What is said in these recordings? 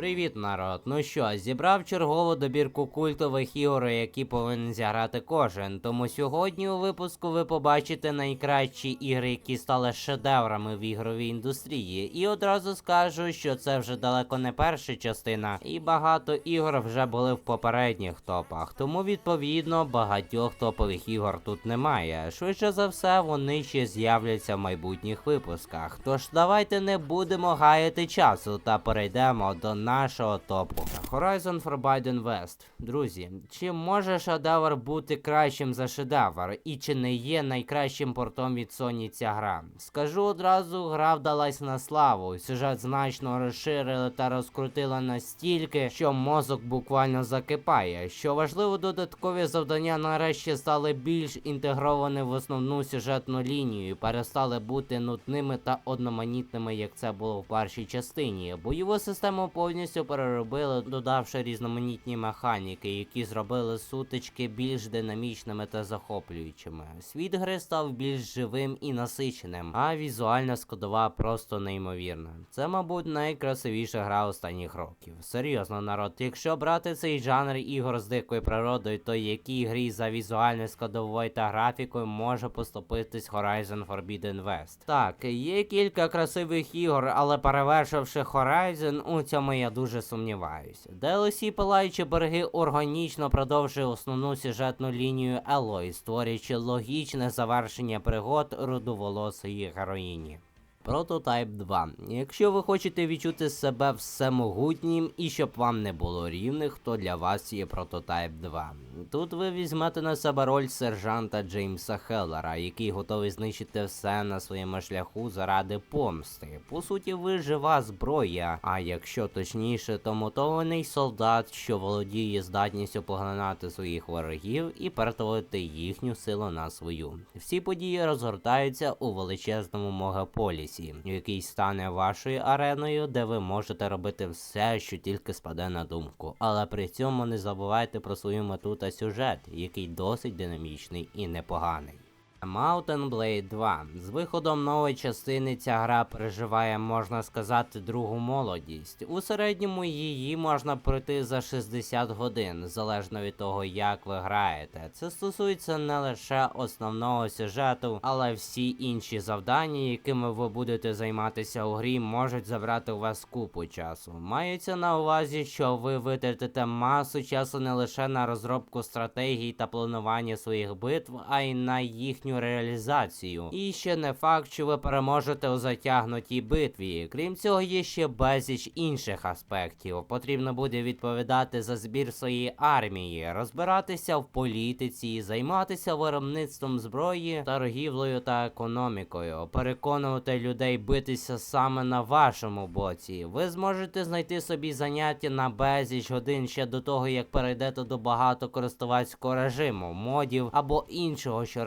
Привіт, народ. Ну що, зібрав чергову добірку культових ігор, які повинен зіграти кожен. Тому сьогодні у випуску ви побачите найкращі ігри, які стали шедеврами в ігровій індустрії. І одразу скажу, що це вже далеко не перша частина, і багато ігор вже були в попередніх топах. Тому відповідно багатьох топових ігор тут немає. Швидше за все, вони ще з'являться в майбутніх випусках. Тож давайте не будемо гаяти часу та перейдемо до нашого топу. Horizon Forbidden West. Друзі, чи може шедевр бути кращим за шедевр? І чи не є найкращим портом від Sony ця гра? Скажу одразу, гра вдалась на славу. Сюжет значно розширили та розкрутили настільки, що мозок буквально закипає. Що важливо, додаткові завдання нарешті стали більш інтегровані в основну сюжетну лінію, перестали бути нудними та одноманітними, як це було в першій частині. Бойову систему повністю переробили, додавши різноманітні механіки, які зробили сутички більш динамічними та захоплюючими. Світ гри став більш живим і насиченим, а візуальна складова просто неймовірна. Це, мабуть, найкрасивіша гра останніх років. Серйозно, народ, якщо брати цей жанр ігор з дикою природою, то якій грі за візуальною складовою та графікою може поступитись Horizon Forbidden West? Так, є кілька красивих ігор, але перевершивши Horizon, у цьому дуже сумніваюся. DLC Пилаючі береги органічно продовжує основну сюжетну лінію Елої, створюючи логічне завершення пригод рудоволосої героїні. Прототайп 2. Якщо ви хочете відчути себе всемогутнім і щоб вам не було рівних, то для вас є прототайп 2. Тут ви візьмете на себе роль сержанта Джеймса Хеллера, який готовий знищити все на своєму шляху заради помсти. По суті, ви жива зброя, а якщо точніше, то мотований солдат, що володіє здатністю поглинати своїх ворогів і перетворити їхню силу на свою. Всі події розгортаються у величезному мегаполісі, який стане вашою ареною, де ви можете робити все, що тільки спаде на думку. Але при цьому не забувайте про свою мету та сюжет, який досить динамічний і непоганий. Mountain Blade 2. З виходом нової частини ця гра переживає, можна сказати, другу молодість. У середньому її можна пройти за 60 годин, залежно від того, як ви граєте. Це стосується не лише основного сюжету, але всі інші завдання, якими ви будете займатися у грі, можуть забрати у вас купу часу. Мається на увазі, що ви витратите масу часу не лише на розробку стратегій та планування своїх битв, а й на їхню реалізацію. І ще не факт, що ви переможете у затягнутій битві. Крім цього, є ще безліч інших аспектів. Потрібно буде відповідати за збір своєї армії, розбиратися в політиці, займатися виробництвом зброї, торгівлею та економікою, переконувати людей битися саме на вашому боці. Ви зможете знайти собі заняття на безліч годин ще до того, як перейдете до багатокористувацького режиму, модів або іншого, що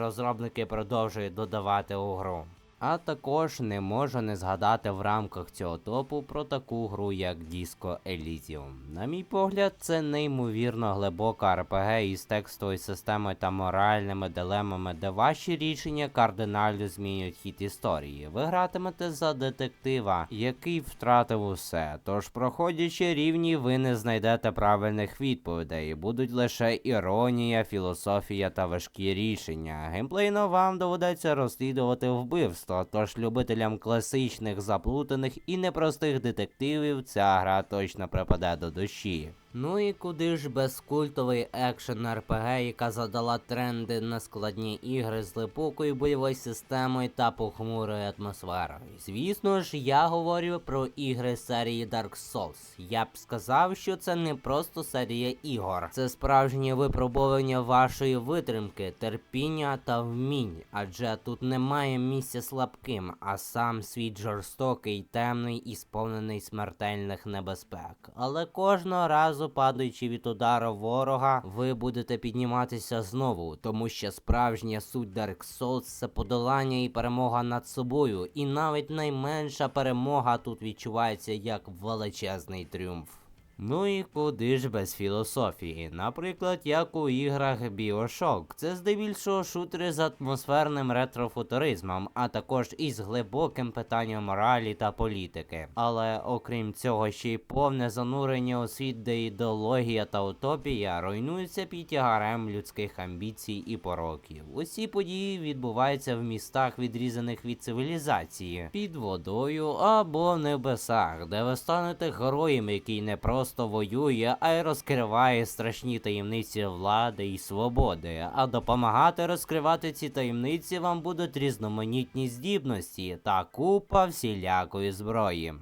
розробники продовжує додавати у гру. А також не можу не згадати в рамках цього топу про таку гру, як Disco Elysium. На мій погляд, це неймовірно глибока RPG із текстовою системою та моральними дилемами, де ваші рішення кардинально змінюють хід історії. Ви гратимете за детектива, який втратив усе. Тож, проходячи рівні, ви не знайдете правильних відповідей. Будуть лише іронія, філософія та важкі рішення. Геймплейно вам доведеться розслідувати вбивство. Тож любителям класичних заплутаних і непростих детективів ця гра точно припаде до душі. Ну і куди ж без культової екшен РПГ, яка задала тренди на складні ігри з глибокою бойовою системою та похмурою атмосферою. Звісно ж, я говорю про ігри серії Dark Souls. Я б сказав, що це не просто серія ігор, це справжнє випробування вашої витримки, терпіння та вмінь, адже тут немає місця слабким, а сам світ жорстокий, темний і сповнений смертельних небезпек. Але кожного разу, падаючи від удару ворога, ви будете підніматися знову, тому що справжня суть Dark Souls це подолання і перемога над собою, і навіть найменша перемога тут відчувається як величезний тріумф. Ну і куди ж без філософії? Наприклад, як у іграх Bioshock. Це здебільшого шутери з атмосферним ретрофутуризмом, а також із глибоким питанням моралі та політики. Але окрім цього, ще й повне занурення у світ, де ідеологія та утопія руйнуються під тягарем людських амбіцій і пороків. Усі події відбуваються в містах, відрізаних від цивілізації, під водою або в небесах, де ви станете героєм, який не просто воює, а й розкриває страшні таємниці влади і свободи. А допомагати розкривати ці таємниці вам будуть різноманітні здібності та купа всілякої зброї.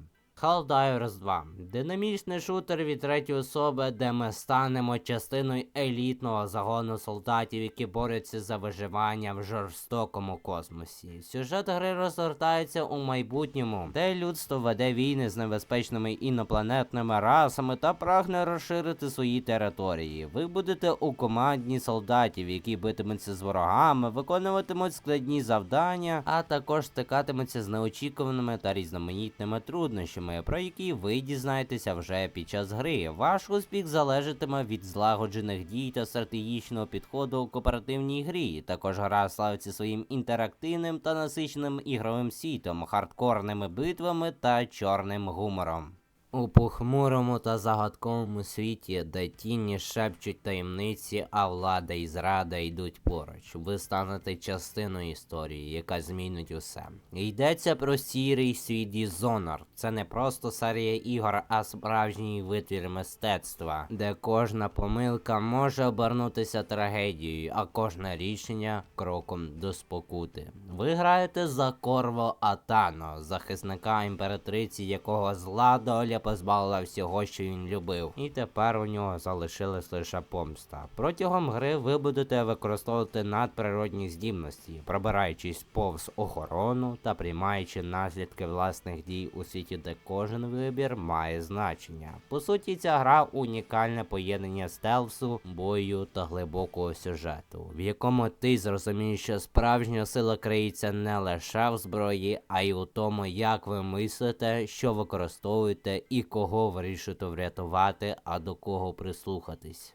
Helldivers 2 динамічний шутер від третьої особи, де ми станемо частиною елітного загону солдатів, які борються за виживання в жорстокому космосі. Сюжет гри розгортається у майбутньому, де людство веде війни з небезпечними інопланетними расами та прагне розширити свої території. Ви будете у команді солдатів, які битимуться з ворогами, виконуватимуть складні завдання, а також стикатимуться з неочікуваними та різноманітними труднощами, про які ви дізнаєтеся вже під час гри. Ваш успіх залежатиме від злагоджених дій та стратегічного підходу у кооперативній грі. Також гра славиться своїм інтерактивним та насиченим ігровим світом, хардкорними битвами та чорним гумором. У похмурому та загадковому світі, де тіні шепчуть таємниці, а влада і зрада йдуть поруч. Ви станете частиною історії, яка змінить усе. Йдеться про сірий світ Dishonored. Це не просто серія ігор, а справжній витвір мистецтва, де кожна помилка може обернутися трагедією, а кожне рішення кроком до спокути. Ви граєте за Корво Атано, захисника імператриці, якого зла доля позбавила всього, що він любив, і тепер у нього залишилась лише помста. Протягом гри ви будете використовувати надприродні здібності, пробираючись повз охорону та приймаючи наслідки власних дій у світі, де кожен вибір має значення. По суті, ця гра унікальне поєднання стелсу, бою та глибокого сюжету, в якому ти зрозумієш, що справжня сила криється не лише в зброї, а й у тому, як ви мислите, що використовуєте і кого вирішити врятувати, а до кого прислухатись.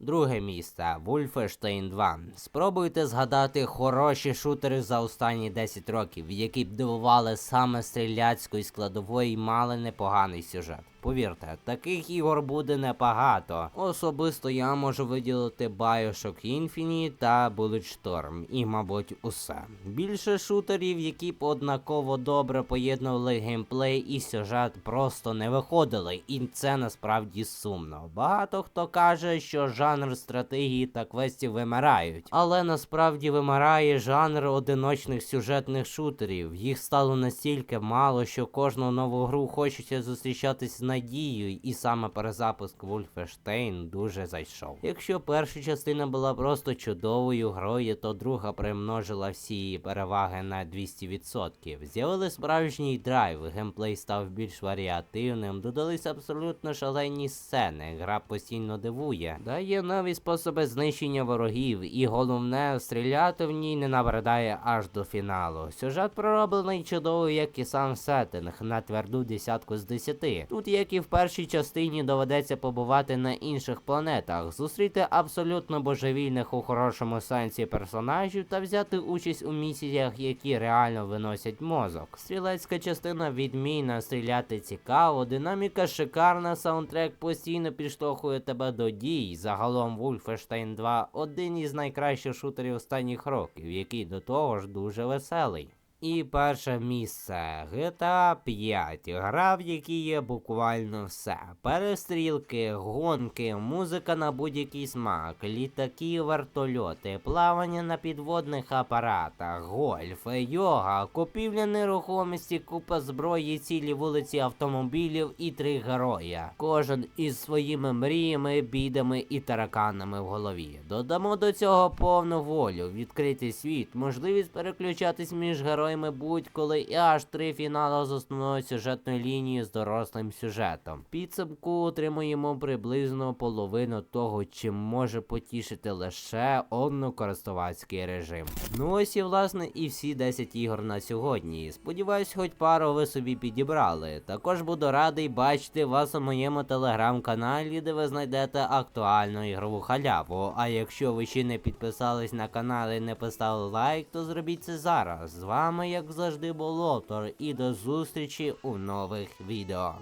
Друге місце Wolfenstein 2. Спробуйте згадати хороші шутери за останні 10 років, які б дивували саме стріляцької складової і мали непоганий сюжет. Повірте, таких ігор буде небагато. Особисто я можу виділити Bioshock Infinite та Bulletstorm, і, мабуть, усе. Більше шутерів, які б однаково добре поєднували геймплей і сюжет, просто не виходили, і це насправді сумно. Багато хто каже, що жанр стратегії та квестів вимирають, але насправді вимирає жанр одиночних сюжетних шутерів. Їх стало настільки мало, що кожну нову гру хочеться зустрічатись надією, і саме перезапуск Wolfenstein дуже зайшов. Якщо перша частина була просто чудовою грою, то друга примножила всі її переваги на 200%. З'явили справжній драйв, геймплей став більш варіативним, додались абсолютно шалені сцени, гра постійно дивує, дає нові способи знищення ворогів, і головне, стріляти в ній не набридає аж до фіналу. Сюжет пророблений чудово, як і сам сеттинг, на тверду десятку з десяти. Тут, як і в першій частині, доведеться побувати на інших планетах, зустріти абсолютно божевільних у хорошому сенсі персонажів та взяти участь у місіях, які реально виносять мозок. Стрілецька частина відмінна, стріляти цікаво, динаміка шикарна, саундтрек постійно підштовхує тебе до дій. Загалом Wolfenstein 2 один із найкращих шутерів останніх років, який до того ж дуже веселий. І перше місце GTA 5. Гра, в якій є буквально все. Перестрілки, гонки, музика на будь-який смак, літаки, вертольоти, плавання на підводних апаратах, гольф, йога, купівля нерухомості, купа зброї, цілі вулиці автомобілів і три героя. Кожен із своїми мріями, бідами і тараканами в голові. Додамо до цього повну волю, відкритий світ, можливість переключатись між героями героями будь-коли і аж три фінали з основною сюжетною лінією з дорослим сюжетом. Підсумку отримуємо приблизно половину того, чим може потішити лише однокористувацький режим. Ну ось і власне і всі 10 ігор на сьогодні. Сподіваюсь, хоч пару ви собі підібрали. Також буду радий бачити вас у моєму телеграм-каналі, де ви знайдете актуальну ігрову халяву. А якщо ви ще не підписались на канал і не поставили лайк, то зробіть це зараз. З вами, як завжди, був Лотор, і до зустрічі у нових відео.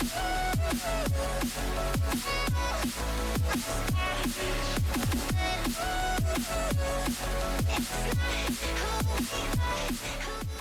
It's not who you are,